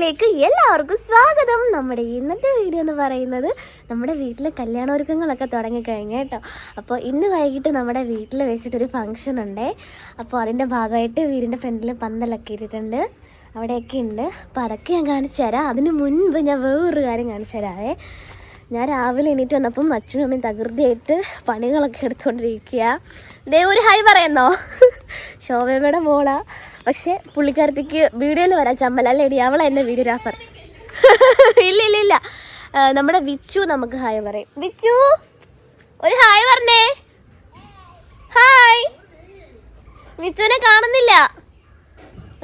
ചാനലിലേക്ക് എല്ലാവർക്കും സ്വാഗതം. നമ്മുടെ ഇന്നത്തെ വീഡിയോ എന്ന് പറയുന്നത് നമ്മുടെ വീട്ടിലെ കല്യാണ ഒരുക്കങ്ങളൊക്കെ തുടങ്ങിക്കഴിഞ്ഞു കേട്ടോ. അപ്പോൾ ഇന്ന് വൈകിട്ട് നമ്മുടെ വീട്ടിൽ വെച്ചിട്ടൊരു ഫംഗ്ഷൻ ഉണ്ട്. അപ്പോൾ അതിന്റെ ഭാഗമായിട്ട് വീടിന്റെ ഫ്രണ്ടിൽ പന്തലൊക്കെ ഇട്ടിട്ടുണ്ട്. അവിടെയൊക്കെ ഉണ്ട്. അപ്പോൾ അതൊക്കെ ഞാൻ കാണിച്ചു തരാം. അതിന് മുൻപ് ഞാൻ വേറൊരു കാര്യം കാണിച്ചു തരാവേ. ഞാൻ രാവിലെ എണീറ്റ് വന്നപ്പം അച്ഛനും അമ്മയും തകൃതിയായിട്ട് പണികളൊക്കെ എടുത്തുകൊണ്ടിരിക്കുക ദേ ഒരു ഹൈ പറയുന്നോ? ശോഭയുടെ മോളാ. പക്ഷെ പുള്ളിക്കാരത്തേക്ക് വീഡിയോയിൽ വരാൻ ചമ്മല. അല്ലേടി അവളെ എന്നെ വീഡിയോഗ്രാഫർ ഇല്ല ഇല്ല ഇല്ല. നമ്മുടെ വിച്ചു നമുക്ക് ഹായ് പറയും. വിച്ചു ഒരു ഹായ് പറഞ്ഞേ. ഹായ്. വിച്ചുവിനെ കാണുന്നില്ല.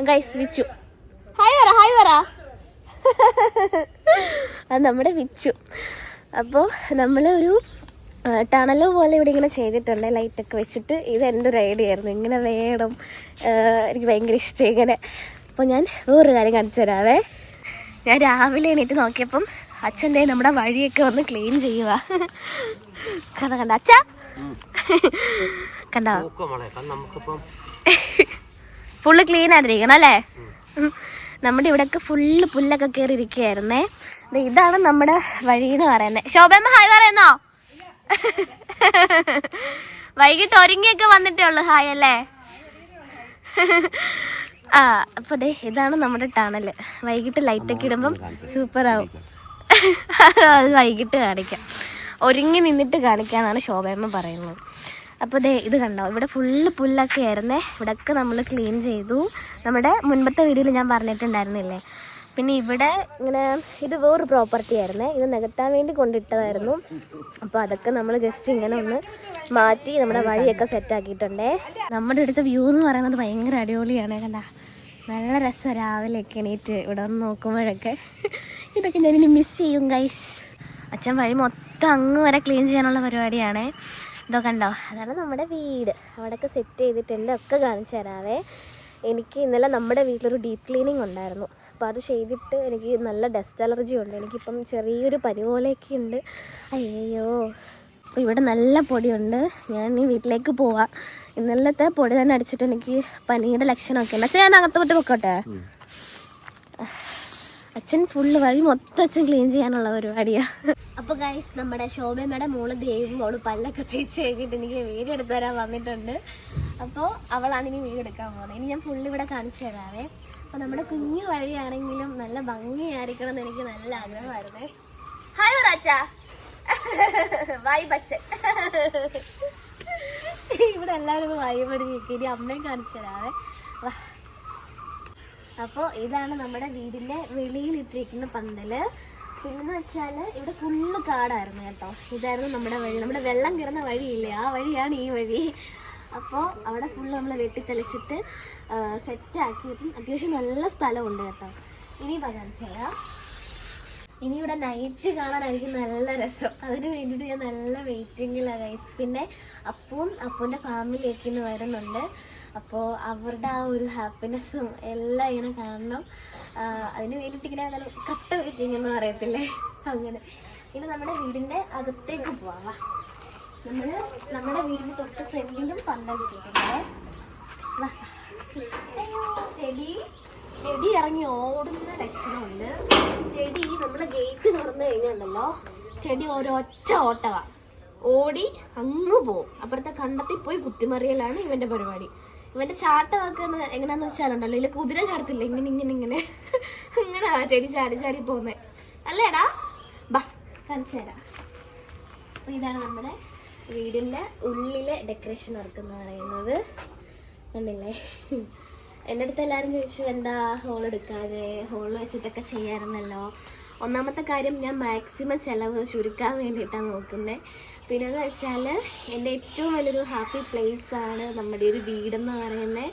ഗൈസ് വിച്ചു. ഹായ് പറ ഹായ് പറ. അത് നമ്മുടെ വിച്ചു. അപ്പോൾ നമ്മളൊരു ടണൽ പോലെ ഇവിടെ ഇങ്ങനെ ചെയ്തിട്ടുണ്ട്. ലൈറ്റൊക്കെ വെച്ചിട്ട് ഇത് എന്റെ ഒരു ഐഡിയ ആയിരുന്നു. ഇങ്ങനെ വേണം. എനിക്ക് ഭയങ്കര ഇഷ്ടം ഇങ്ങനെ. അപ്പോൾ ഞാൻ വേറൊരു കാര്യം കാണിച്ചു തരാവേ. ഞാൻ രാവിലെ എണീറ്റ് നോക്കിയപ്പം അച്ഛന്റെ നമ്മുടെ വഴിയൊക്കെ വന്ന് ക്ലീൻ ചെയ്യുക. കണ്ട കണ്ട? അച്ഛ! കണ്ടോ? ഫുള്ള് ക്ലീൻ ആയിട്ടിരിക്കണം അല്ലേ. നമ്മുടെ ഇവിടെയൊക്കെ ഫുള്ള് പുല്ലൊക്കെ കയറി ഇരിക്കുകയായിരുന്നേ ഇതാണ് നമ്മുടെ വഴി എന്ന് പറയുന്നത്. ശോഭമ്മ ഹായ് പറയുന്നോ? വൈകിട്ട് ഒരുങ്ങിയൊക്കെ വന്നിട്ടേ ഉള്ളു. ഹായ് അല്ലേ? ആ അപ്പൊ ദേ ഇതാണ് നമ്മുടെ ടണൽ. വൈകിട്ട് ലൈറ്റൊക്കെ ഇടുമ്പം സൂപ്പർ ആവും അത് വൈകിട്ട് കാണിക്കാം. ഒരുങ്ങി നിന്നിട്ട് കാണിക്കാന്നാണ് ശോഭയമ്മ പറയുന്നത്. അപ്പോൾ ദേ ഇത് കണ്ടോ? ഇവിടെ ഫുള്ള് പുല്ലൊക്കെ ആയിരുന്നേ. ഇവിടെയൊക്കെ നമ്മൾ ക്ലീൻ ചെയ്തു. നമ്മുടെ മുൻപത്തെ വീഡിയോയിൽ ഞാൻ പറഞ്ഞിട്ടുണ്ടായിരുന്നില്ലേ? പിന്നെ ഇവിടെ ഇങ്ങനെ ഇത് വേറൊരു പ്രോപ്പർട്ടി ആയിരുന്നേ. ഇത് നികത്താൻ വേണ്ടി കൊണ്ടിട്ടതായിരുന്നു. അപ്പോൾ അതൊക്കെ നമ്മൾ ജസ്റ്റ് ഇങ്ങനെ ഒന്ന് മാറ്റി നമ്മുടെ വഴിയൊക്കെ സെറ്റ് ആക്കിയിട്ടുണ്ടേ. നമ്മുടെ അടുത്ത വ്യൂ എന്ന് പറയുന്നത് ഭയങ്കര അടിപൊളിയാണ് കണ്ട. നല്ല രസം രാവിലെയൊക്കെ എണീറ്റ് ഇവിടെ വന്ന് നോക്കുമ്പോഴൊക്കെ. ഇതൊക്കെ ഇനി മിസ് ചെയ്യും ഗൈസ് അച്ഛൻ വഴി മൊത്തം അങ്ങ് വരെ ക്ലീൻ ചെയ്യാനുള്ള പരിപാടിയാണ്. ഇതോ കണ്ടോ? അതാണ് നമ്മുടെ വീട്. അവിടെയൊക്കെ സെറ്റ് ചെയ്തിട്ടുണ്ട് ഒക്കെ കാണിച്ചു തരാവേ. എനിക്ക് ഇന്നലെ നമ്മുടെ വീട്ടിലൊരു ഡീപ്പ് ക്ലീനിങ് ഉണ്ടായിരുന്നു. അപ്പോൾ അത് ചെയ്തിട്ട് എനിക്ക് നല്ല ഡസ്റ്റ് അലർജി ഉണ്ട്. എനിക്കിപ്പം ചെറിയൊരു പനി പോലെയൊക്കെ ഉണ്ട്. അയ്യോ അപ്പോൾ ഇവിടെ നല്ല പൊടിയുണ്ട്. ഞാൻ ഈ വീട്ടിലേക്ക് പോവാം. ഇന്നലത്തെ പൊടി തന്നെ അടിച്ചിട്ട് എനിക്ക് പനിയുടെ ലക്ഷണമൊക്കെ ഉണ്ട്. അച്ഛൻ ഞാൻ അകത്ത് വിട്ട് പൊക്കോട്ടെ? അച്ഛൻ ഫുള്ള് വഴി മൊത്തം അച്ഛൻ ക്ലീൻ ചെയ്യാനുള്ള പരിപാടിയാ. അപ്പൊ ഗൈസ് നമ്മുടെ ശോഭമ്മയുടെ മോൾ ദേവും അവൾ പല്ലൊക്കെ തേച്ച് കഴിഞ്ഞിട്ട് എനിക്ക് വീട് എടുത്തു തരാൻ വന്നിട്ടുണ്ട്. അപ്പോൾ അവളാണ് ഇനി വീട് എടുക്കാൻ പോകുന്നത്. ഇനി ഞാൻ ഫുള്ള് ഇവിടെ കാണിച്ചു തരാവേ. അപ്പൊ നമ്മുടെ കുഞ്ഞു വഴിയാണെങ്കിലും നല്ല ഭംഗിയായിരിക്കണം എന്ന് എനിക്ക് നല്ല ആഗ്രഹമായിരുന്നേ. ഹായ് റാച്ച വൈ ബച്ചൻ. ഇവിടെ എല്ലാവരും വൈബടി നിൽക്കും ഇനി അമ്മയും കാണിച്ചു തരാവേ. വാ. അപ്പോൾ ഇതാണ് നമ്മുടെ വീടിന്റെ വെളിയിൽ ഇട്ടിരിക്കുന്ന പന്തൽ. പിന്നെന്ന് വെച്ചാൽ ഇവിടെ ഫുള്ള് കാടായിരുന്നു കേട്ടോ. ഇതായിരുന്നു നമ്മുടെ വഴി. നമ്മുടെ വെള്ളം കയറുന്ന വഴിയില്ലേ? ആ വഴിയാണ് ഈ വഴി. അപ്പോൾ അവിടെ ഫുള്ള് നമ്മൾ വെട്ടിത്തെളിച്ചിട്ട് സെറ്റാക്കിയപ്പം അത്യാവശ്യം നല്ല സ്ഥലമുണ്ട് കേട്ടോ. ഇനി ചെയ്യാം. ഇനി ഇവിടെ നൈറ്റ് കാണാനായിരിക്കും നല്ല രസം. അതിന് വേണ്ടിയിട്ട് ഞാൻ നല്ല വെയിറ്റിങ്ങിലാണ് ഗൈസ് പിന്നെ അപ്പവും അപ്പൂന്റെ ഫാമിലിയൊക്കെ ഇന്ന് വരുന്നുണ്ട്. അപ്പോൾ അവരുടെ ആ ഒരു ഹാപ്പിനെസ്സും എല്ലാം ഇങ്ങനെ കാണണം. അതിന് വേണ്ടിയിട്ട് ഇങ്ങനെ കട്ട വെയിറ്റിംഗ് എന്ന് പറയത്തില്ലേ? അങ്ങനെ. ഇനി നമ്മുടെ വീടിന്റെ അകത്തേക്ക് പോവാം. നമ്മൾ നമ്മുടെ വീടിന് തൊട്ട് ഫ്രണ്ടിലും പന്തം കിട്ടിയിട്ടുണ്ട് ചെടി. ഇറങ്ങി ഓടുന്ന ലക്ഷണമുണ്ട്. ചെടി നമ്മൾ ഗേറ്റ് തുറന്നു കഴിഞ്ഞാണ്ടല്ലോ ചെടി ഒരൊറ്റ ഓട്ടവാ. ഓടി അങ്ങ് പോവും. അപ്പുറത്തെ കണ്ടത്തിൽ പോയി കുത്തിമറിയലാണ് ഇവന്റെ പരിപാടി. ഇവന്റെ ചാട്ടമൊക്കെ എങ്ങനെയാന്ന് വെച്ചാലുണ്ടല്ലോ ഇല്ല കുതിര ചാടത്തില്ല ഇങ്ങനെ ഇങ്ങനെ ഇങ്ങനെ. ആ ചെടി ചാടി ചാടി പോകുന്നത് അല്ലേടാ? ബാ കാണിച്ചു തരാം. ഇതാണ് നമ്മുടെ വീടിന്റെ ഉള്ളിലെ ഡെക്കറേഷൻ വർക്ക് എന്ന് പറയുന്നത്. കണ്ടില്ലേ? എന്റെ അടുത്ത് എല്ലാവരും ചോദിച്ചു എന്താ ഹോൾ എടുക്കാതെ? ഹോൾ വെച്ചിട്ടൊക്കെ ചെയ്യാറുണ്ടല്ലോ ഒന്നാമത്തെ കാര്യം ഞാൻ മാക്സിമം ചിലവ് ചുരുക്കാൻ വേണ്ടിയിട്ടാണ് നോക്കുന്നത് പിന്നെ എന്ന് വെച്ചാൽ എന്റെ ഏറ്റവും വലിയൊരു ഹാപ്പി പ്ലേസ് ആണ് നമ്മുടെ ഒരു വീടെന്ന് പറയുന്നത്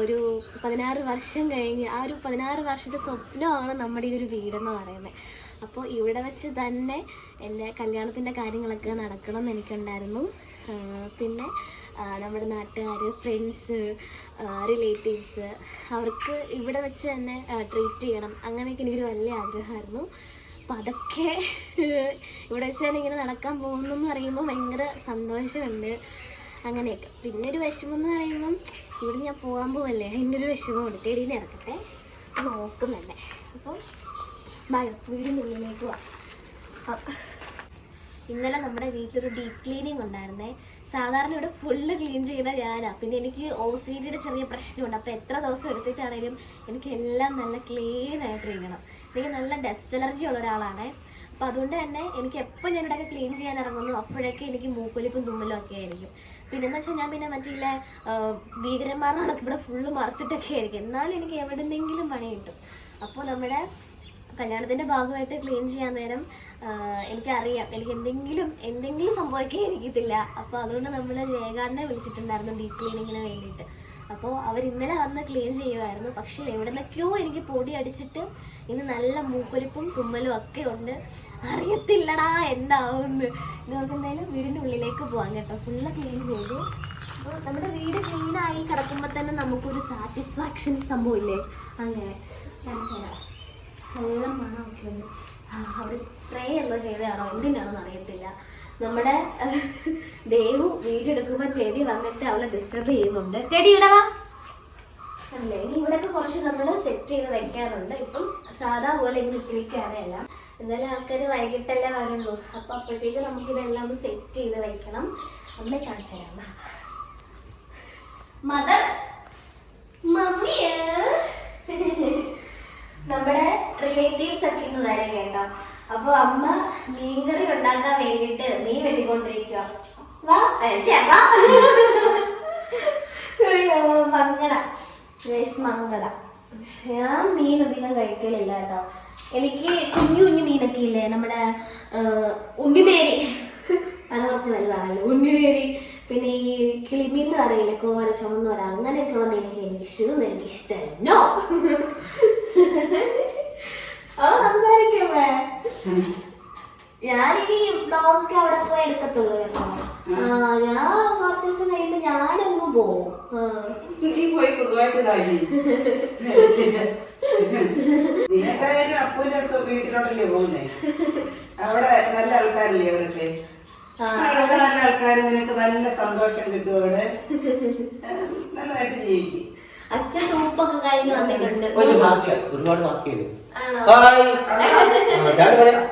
ഒരു പതിനാറ് വർഷം കഴിഞ്ഞ് ആ ഒരു പതിനാറ് വർഷത്തെ സ്വപ്നമാണ് നമ്മുടെ ഈ ഒരു വീടെന്ന് പറയുന്നത് അപ്പോൾ ഇവിടെ വെച്ച് തന്നെ എന്റെ കല്യാണത്തിന്റെ കാര്യങ്ങളൊക്കെ നടക്കണം എന്ന് എനിക്കുണ്ടായിരുന്നു പിന്നെ നമ്മുടെ നാട്ടുകാർ ഫ്രണ്ട്സ് റിലേറ്റീവ്സ് അവർക്ക് ഇവിടെ വെച്ച് തന്നെ ട്രീറ്റ് ചെയ്യണം. അങ്ങനെയൊക്കെ എനിക്കൊരു വലിയ ആഗ്രഹമായിരുന്നു. അപ്പം അതൊക്കെ ഇവിടെ വെച്ചാണ് ഇങ്ങനെ നടക്കാൻ പോകുന്നു എന്ന് പറയുമ്പോൾ ഭയങ്കര സന്തോഷമുണ്ട്. അങ്ങനെയൊക്കെ. പിന്നെ ഒരു വിഷമം എന്ന് പറയുമ്പം ഇവിടെ ഞാൻ പോകാൻ പോവല്ലേ? അതിന്റെ ഒരു വിഷമമുണ്ട് ടെടീനെ ഇറക്കട്ടെ. നോക്കുന്നുണ്ട് അപ്പോൾ ബായോ വീടിന്റെ ആ. ഇന്നലെ നമ്മുടെ വീട്ടിലൊരു ഡീപ്പ് ക്ലീനിങ് ഉണ്ടായിരുന്നേ. സാധാരണ ഇവിടെ ഫുള്ള് ക്ലീൻ ചെയ്യുന്ന ഞാനാ. പിന്നെ എനിക്ക് ഒ സി ഡിയുടെ ചെറിയ പ്രശ്നമുണ്ട്. അപ്പോൾ എത്ര ദിവസം എടുത്തിട്ടാണെങ്കിലും എനിക്ക് എല്ലാം നല്ല ക്ലീൻ ആയിട്ടിരിക്കണം എനിക്ക് നല്ല ഡസ്റ്റ് അലർജി ഉള്ള ഒരാളാണ്. അപ്പോൾ അതുകൊണ്ട് തന്നെ എനിക്ക് എപ്പോൾ ഞാൻ ഇവിടെയൊക്കെ ക്ലീൻ ചെയ്യാൻ ഇറങ്ങുന്നു അപ്പോഴൊക്കെ എനിക്ക് മൂക്കൊലിപ്പും തുമ്മലും ഒക്കെ ആയിരിക്കും. പിന്നെ എന്ന് വെച്ചാൽ ഞാൻ പിന്നെ മറ്റില്ല ഭീകരന്മാരോടൊക്കെ ഇവിടെ ഫുള്ള് മറിച്ചിട്ടൊക്കെ ആയിരിക്കും. എന്നാലും എനിക്ക് എവിടെന്നെങ്കിലും പണി കിട്ടും. അപ്പോൾ നമ്മുടെ കല്യാണത്തിന്റെ ഭാഗമായിട്ട് ക്ലീൻ ചെയ്യാൻ നേരം എനിക്കറിയാം. എനിക്ക് എന്തെങ്കിലും എന്തെങ്കിലും സംഭവിക്കാൻ ഇരിക്കത്തില്ല. അപ്പോൾ അതുകൊണ്ട് നമ്മൾ ജയകാരനെ വിളിച്ചിട്ടുണ്ടായിരുന്നു ഡീപ് ക്ലീനിങ്ങിന് വേണ്ടിയിട്ട്. അപ്പോൾ അവർ ഇന്നലെ വന്ന് ക്ലീൻ ചെയ്യുമായിരുന്നു പക്ഷേ എവിടെ നിന്നൊക്കെയോ എനിക്ക് പൊടി അടിച്ചിട്ട് ഇന്ന് നല്ല മൂക്കൊലിപ്പും തുമ്മലും ഒക്കെ ഉണ്ട്. അറിയത്തില്ലടാ എന്താവുമെന്ന് നമുക്ക് എന്തായാലും വീടിന്റെ ഉള്ളിലേക്ക് പോകാം കേട്ടോ. ഫുള്ള് ക്ലീൻ ചെയ്തു. അപ്പോൾ നമ്മുടെ വീട് ക്ലീനായി കിടക്കുമ്പോൾ തന്നെ നമുക്കൊരു സാറ്റിസ്ഫാക്ഷൻ സംഭവമില്ലേ അങ്ങനെ. മനസ്സിലാവും നല്ല മണമൊക്കെ ഉണ്ട് അവർ സ്പ്രേ എന്തോ ചെയ്തതാണോ എന്തിനാണെന്ന് അറിയത്തില്ല. നമ്മുടെ ദേവു വീഡിയോ എടുക്കുമ്പോൾ ടെടി വന്നിട്ട് അവളെ ഡിസ്റ്റർബ് ചെയ്യുന്നുണ്ട്. ടെടി ഇടവാ അല്ലേ ഇനി ഇവിടെയൊക്കെ കുറച്ച് നമ്മൾ സെറ്റ് ചെയ്ത് വെക്കാറുണ്ട്. ഇപ്പം സാധാ പോലെ ഇങ്ങനെ ഇട്ടിരിക്കാറല്ല എന്നാലും ആൾക്കാർ വൈകിട്ടല്ലേ വരുള്ളൂ. അപ്പൊ അപ്പോഴത്തേക്ക് നമുക്ക് ഇതെല്ലാം ഒന്ന് സെറ്റ് ചെയ്ത് വെക്കണം. അമ്മ കാണിച്ചു തരാം. മദർ മമ്മിയേ നമ്മുടെ റിലേറ്റീവ്സ് ഒക്കെ ഇന്ന് വരെ കേട്ടോ. അപ്പൊ അമ്മ മീൻകറി ഉണ്ടാക്കാൻ വേണ്ടിട്ട് നീ വെട്ടിക്കൊണ്ടിരിക്കുക ഞാൻ മീൻ അധികം കഴിക്കലില്ല കേട്ടോ. എനിക്ക് കുഞ്ഞു കുഞ്ഞു മീനൊക്കെ ഇല്ലേ നമ്മുടെ ഉണ്ണിമേരി. അത് കുറച്ച് വലുതാണല്ലോ. ഉണ്ണിമേരി പിന്നെ ഈ കിളിമീൻ അറിയില്ലേ കോര ചുമന്നോര അങ്ങനെയൊക്കെയുള്ള മീനൊക്കെ എനിക്ക് ഇഷ്ടം എനിക്ക് ഇഷ്ടമല്ലോ അവ സംസാരിക്കമ്മേ ഞാനിനി ബ്ലോഗ് അവിടെ പോയി എടുക്കത്തുള്ളൂ കേട്ടോ. ഞാൻ കുറച്ച് ദിവസം കഴിയുമ്പോ ഞാനങ്ങ് പോവും. നീ പോയി സുഖമായിട്ട് നിനക്കായാലും അപ്പൂന്റെ അടുത്ത് വീട്ടിലോട്ടല്ലേ പോകുന്നേ? അവിടെ നല്ല ആൾക്കാരല്ലേ അവരൊക്കെ? നല്ല ആൾക്കാർ നിനക്ക് നല്ല സന്തോഷം കിട്ടും അവിടെ. നല്ലതായിട്ട് ജീവിക്കും. അച്ഛൻ തൂപ്പൊക്കെ കഴിഞ്ഞ് വന്നിട്ടുണ്ട്. ഒരു ബാക്കിയാ ഒരുപാട് ബാക്കിയുണ്ട്. ഹായ്. പറയാം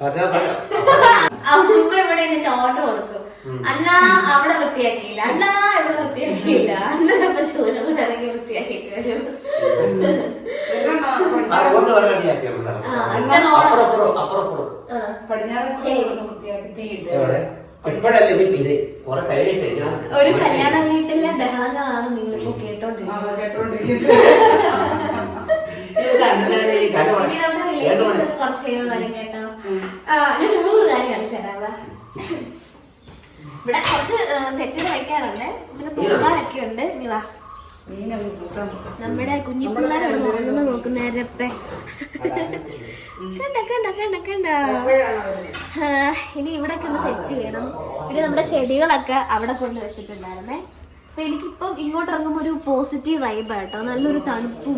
പറഞ്ഞാ പറയാം അമ്മ ഇവിടെ എന്നിട്ട് ഓർഡർ കൊടുക്കും അണ്ണാ അവിടെ വൃത്തിയാക്കിയില്ല. അണ്ണാ ഇവിടെ വൃത്തിയാക്കിയില്ല. അണ്ണനപ്പൊ ചൂലുള്ള ഇറങ്ങി വൃത്തിയാക്കിയിട്ട് വരും. അച്ഛൻ ഓർഡർ ഒരു കല്യാണ വീട്ടിലെ ബഹളങ്ങളാണ് നിങ്ങളിപ്പോ കേട്ടോണ്ടിരിക്കുന്നത്. കുറച്ച് കഴിയുമ്പോൾ വരും കേട്ടോ. ഞാൻ നൂറ് കാര്യം കാണിച്ചു തരാം വാ. ഇവിടെ കുറച്ച് സെറ്റ് ചെയ്ത് വെക്കാറുണ്ട്. പിന്നെ തൂക്കാനൊക്കെ ഉണ്ട്. നീ വാ. നമ്മുടെ കുഞ്ഞി പിള്ളേർ ഉറങ്ങുന്ന നോക്കുന്ന നേരത്തെ കണ്ട കണ്ട കണ്ട കണ്ട. ഇനി ഇവിടെ ഒക്കെ ഒന്ന് സെറ്റ് ചെയ്യണം. പിന്നെ നമ്മുടെ ചെടികളൊക്കെ അവിടെ കൊണ്ട് വെച്ചിട്ടുണ്ടായിരുന്നേ. അപ്പൊ എനിക്കിപ്പം ഇങ്ങോട്ട് ഇറങ്ങുമ്പോൾ ഒരു പോസിറ്റീവ് വൈബ് കേട്ടോ. നല്ലൊരു തണുപ്പും.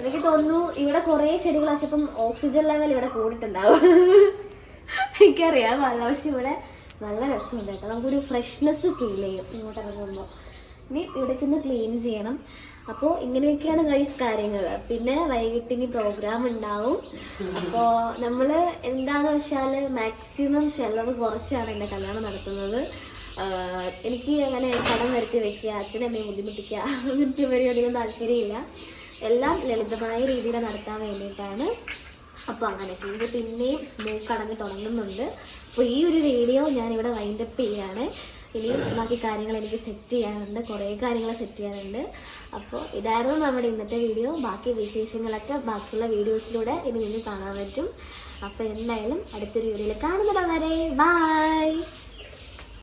എനിക്ക് തോന്നുന്നു ഇവിടെ കുറേ ചെടികൾ വെച്ചപ്പം ഓക്സിജൻ ലെവൽ ഇവിടെ കൂടിയിട്ടുണ്ടാവും. എനിക്കറിയാം. നല്ല പക്ഷെ ഇവിടെ നല്ല രസമുണ്ട് കേട്ടോ. നമുക്കൊരു ഫ്രഷ്നെസ് ഫീൽ ചെയ്യും ഇങ്ങോട്ട് ഇറങ്ങുമ്പോൾ ഇനി ഇവിടേക്ക് ഒന്ന് ക്ലീൻ ചെയ്യണം. അപ്പോൾ ഇങ്ങനെയൊക്കെയാണ് ഗൈസ് കാര്യങ്ങൾ. പിന്നെ വൈകിട്ട് ഇനി പ്രോഗ്രാം ഉണ്ടാവും. അപ്പോൾ നമ്മൾ എന്താണെന്ന് വെച്ചാൽ മാക്സിമം ചെലവ് കുറച്ചാണ് എന്റെ കല്യാണം നടത്തുന്നത്. എനിക്ക് അങ്ങനെ പടം വരുത്തി വെക്കുക അച്ഛനമ്മയെ ബുദ്ധിമുട്ടിക്കുക അങ്ങനത്തെ പരിപാടിയൊന്നും താല്പര്യമില്ല. എല്ലാം ലളിതമായ രീതിയിൽ നടത്താൻ വേണ്ടിയിട്ടാണ്. അപ്പോൾ അങ്ങനെയൊക്കെ. ഇത് പിന്നെയും മൂക്കടങ്ങി തുടങ്ങുന്നുണ്ട്. അപ്പോൾ ഈ ഒരു വീഡിയോ ഞാനിവിടെ വൈൻഡപ്പ് ചെയ്യാണ്. ഇനി ബാക്കി കാര്യങ്ങൾ എനിക്ക് സെറ്റ് ചെയ്യാനുണ്ട്. കുറേ കാര്യങ്ങൾ സെറ്റ് ചെയ്യാനുണ്ട്. അപ്പോൾ ഇതായിരുന്നു നമ്മുടെ ഇന്നത്തെ വീഡിയോ. ബാക്കി വിശേഷങ്ങളൊക്കെ ബാക്കിയുള്ള വീഡിയോസിലൂടെ ഇനി നിങ്ങൾക്ക് കാണാൻ പറ്റും. അപ്പോൾ എന്തായാലും അടുത്തൊരു വീഡിയോയിൽ കാണുന്നത് വരെ ബൈ